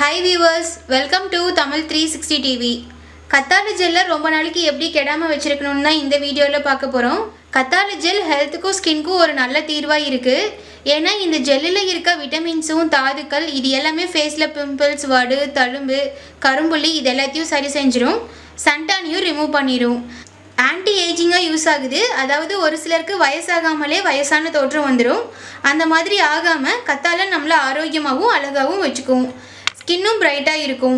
Hi viewers welcome to Tamil three sixty TV கத்தாழை ஜெல்லை ரொம்ப நாளைக்கு எப்படி கெடாமல் வச்சுருக்கணும்னு தான் இந்த வீடியோவில் பார்க்க போகிறோம் கத்தாழை ஜெல் ஹெல்த்துக்கும் ஸ்கின்க்கும் ஒரு நல்ல தீர்வாக இருக்குது ஏன்னா இந்த ஜெல்லில் இருக்க விட்டமின்ஸும் தாதுக்கள் இது எல்லாமே ஃபேஸில் பிம்பிள்ஸ் வடு தழும்பு கரும்புள்ளி இது எல்லாத்தையும் சரி செஞ்சிடும் சன்டானியும் ரிமூவ் பண்ணிடும் ஆன்டி ஏஜிங்காக யூஸ் ஆகுது. அதாவது ஒரு சிலருக்கு வயசாகாமலே வயசான தோற்றம் வந்துடும் அந்த மாதிரி ஆகாமல் கத்தாழை நம்மளை ஆரோக்கியமாகவும் அழகாகவும் வச்சுக்கும். ஸ்கின்னும் பிரைட்டாக இருக்கும்.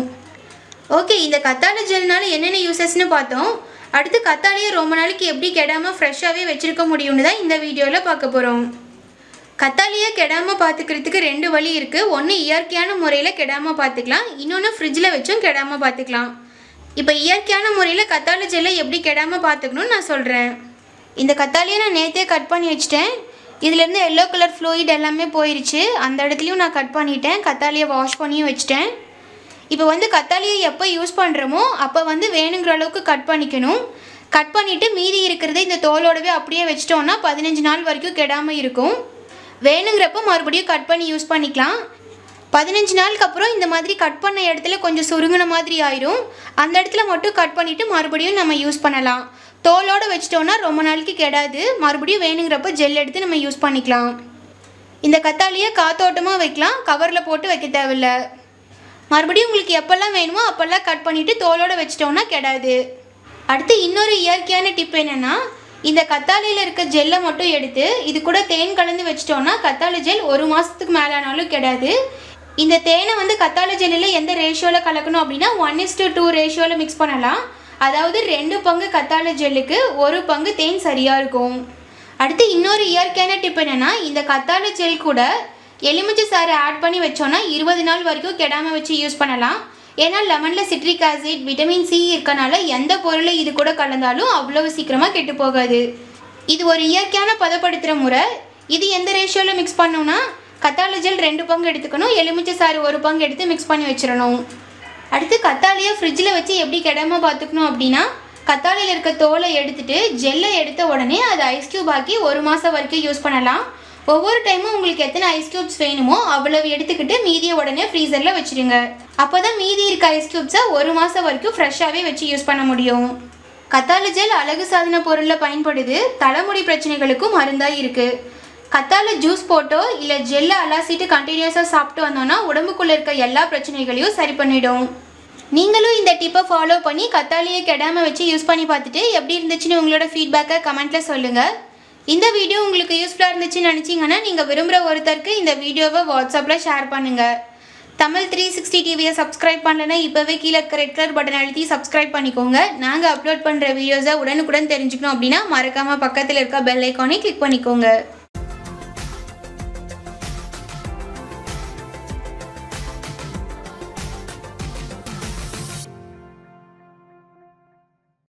ஓகே இந்த கத்தாழை ஜெல்னால என்னென்ன யூசஸ்னு பார்த்தோம். அடுத்து கத்தாழையை ரொம்ப நாளைக்கு எப்படி கெடாமல் ஃப்ரெஷ்ஷாகவே வச்சுருக்க முடியும்னு தான் இந்த வீடியோவில் பார்க்க போகிறோம் கத்தாழையை கெடாமல் பார்த்துக்கிறதுக்கு ரெண்டு வழி இருக்குது ஒன்று இயற்கையான முறையில் கெடாமல் பார்த்துக்கலாம் இன்னொன்று ஃப்ரிட்ஜில் வச்சும் கெடாமல் பார்த்துக்கலாம் இப்போ இயற்கையான முறையில் கத்தாழை ஜெல்லை எப்படி கெடாமல் பார்த்துக்கணும்னு நான் சொல்கிறேன் இந்த கத்தாழையை நான் நேற்றே கட் பண்ணி வச்சிட்டேன். இதுலேருந்து எல்லோ கலர் ஃப்ளூயிட் எல்லாமே போயிடுச்சு அந்த இடத்துலையும் நான் கட் பண்ணிட்டேன். கத்தாலியை வாஷ் பண்ணியும் வச்சிட்டேன். இப்போ வந்து கத்தாலியை எப்போ யூஸ் பண்ணுறோமோ அப்போ வந்து வேணுங்கிற அளவுக்கு கட் பண்ணிக்கணும். கட் பண்ணிவிட்டு மீதி இருக்கிறத இந்த தோலோடவே அப்படியே வச்சிட்டோம்னா பதினஞ்சு நாள் வரைக்கும் கெடாமல் இருக்கும். வேணுங்கிறப்ப மறுபடியும் கட் பண்ணி யூஸ் பண்ணிக்கலாம். பதினஞ்சு நாளுக்கு அப்புறம் இந்த மாதிரி கட் பண்ண இடத்துல கொஞ்சம் சுருங்கின மாதிரி ஆயிரும். அந்த இடத்துல மட்டும் கட் பண்ணிவிட்டு மறுபடியும் நம்ம யூஸ் பண்ணலாம். தோலோடு வச்சிட்டோன்னா ரொம்ப நாளைக்கு கெடாது. மறுபடியும் வேணுங்கிறப்ப ஜெல் எடுத்து நம்ம யூஸ் பண்ணிக்கலாம். இந்த கத்தாலியை காத்தோட்டமாக வைக்கலாம். கவரில் போட்டு வைக்க தேவையில்ல. மறுபடியும் உங்களுக்கு எப்போல்லாம் வேணுமோ அப்போல்லாம் கட் பண்ணிவிட்டு தோலோடு வச்சிட்டோன்னா கெடாது. அடுத்து இன்னொரு இயற்கையான டிப் என்னென்னா இந்த கத்தாழையில் இருக்க ஜெல்லை மட்டும் எடுத்து இது கூட தேன் கலந்து வச்சிட்டோன்னா கத்தாழை ஜெல் ஒரு மாதத்துக்கு மேலானாலும் கெடாது. இந்த தேனை வந்து கத்தாழை ஜெல்லில் எந்த ரேஷியோவில் கலக்கணும் அப்படின்னா ஒன் இஸ் டு டூ ரேஷியோவில் மிக்ஸ் பண்ணலாம். அதாவது ரெண்டு பங்கு கத்தாழை ஜெல்லுக்கு ஒரு பங்கு தேன் சரியாக இருக்கும். அடுத்து இன்னொரு இயற்கையான டிப் என்னென்னா இந்த கத்தாழை ஜெல் கூட எலுமிச்சை சாறு ஆட் பண்ணி வச்சோன்னா இருபது நாள் வரைக்கும் கெடாமல் வச்சு யூஸ் பண்ணலாம். ஏன்னா லெமனில் சிட்ரிக் ஆசிட் விட்டமின் சி இருக்கனால எந்த பொருளை இது கூட கலந்தாலும் அவ்வளவு சீக்கிரமாக கெட்டு போகாது. இது ஒரு இயற்கையான பதப்படுத்துகிற முறை. இது எந்த ரேஷியோவில் மிக்ஸ் பண்ணோம்னா கத்தாழை ஜெல் ரெண்டு பங்கு எடுத்துக்கணும் எலுமிச்சை சாறு ஒரு பங்கு எடுத்து மிக்ஸ் பண்ணி வச்சிடணும். அடுத்து கத்தாழையை ஃப்ரிட்ஜில் வச்சு எப்படி கிடம பார்த்துக்கணும் அப்படின்னா கத்தாழையில் இருக்க தோலை எடுத்துட்டு ஜெல்லை எடுத்த உடனே அதை ஐஸ் கியூப் ஆக்கி ஒரு மாதம் வரைக்கும் யூஸ் பண்ணலாம். ஒவ்வொரு டைமும் உங்களுக்கு எத்தனை ஐஸ் கியூப்ஸ் வேணுமோ அவ்வளவு எடுத்துக்கிட்டு மீதியை உடனே ஃப்ரீசரில் வச்சுருங்க. அப்போ தான் மீதி இருக்க ஐஸ் கியூப்ஸை ஒரு மாதம் வரைக்கும் ஃப்ரெஷ்ஷாகவே வச்சு யூஸ் பண்ண முடியும். கத்தாழி ஜெல் அழகு சாதன பொருளில் பயன்படுது. தலைமுடி பிரச்சனைகளுக்கும் மருந்தாக இருக்குது கத்தால ஜூஸ் போட்டோ இல்லை ஜெல்லை அலாசிட்டு கண்டினியூஸாக சாப்பிட்டு வந்தோம்னா உடம்புக்குள்ளே இருக்க எல்லா பிரச்சனைகளையும் சரி பண்ணிடும். நீங்களும் இந்த டிப்பை ஃபாலோ பண்ணி கத்தாலியை கெடாமல் வச்சு யூஸ் பண்ணி பார்த்துட்டு எப்படி இருந்துச்சுன்னு உங்களோட ஃபீட்பேக்கை கமெண்ட்டில் சொல்லுங்கள் இந்த வீடியோ உங்களுக்கு யூஸ்ஃபுல்லாக இருந்துச்சுன்னு நினச்சிங்கன்னா நீங்கள் விரும்புகிற ஒருத்தருக்கு இந்த வீடியோவை வாட்ஸ்அப்பில் ஷேர் பண்ணுங்கள் தமிழ் த்ரீ சிக்ஸ்டி டிவியை சப்ஸ்கிரைப் பண்ணலன்னா இப்போவே கீழே இருக்க ரெட் கலர் பட்டன் அழுத்தி சப்ஸ்கிரைப் பண்ணிக்கோங்க. நாங்கள் அப்லோட் பண்ணுற வீடியோஸை உடனுக்குடன் தெரிஞ்சுக்கணும் அப்படின்னா மறக்காமல் பக்கத்தில் இருக்க பெல் ஐக்கானே கிளிக் பண்ணிக்கோங்க.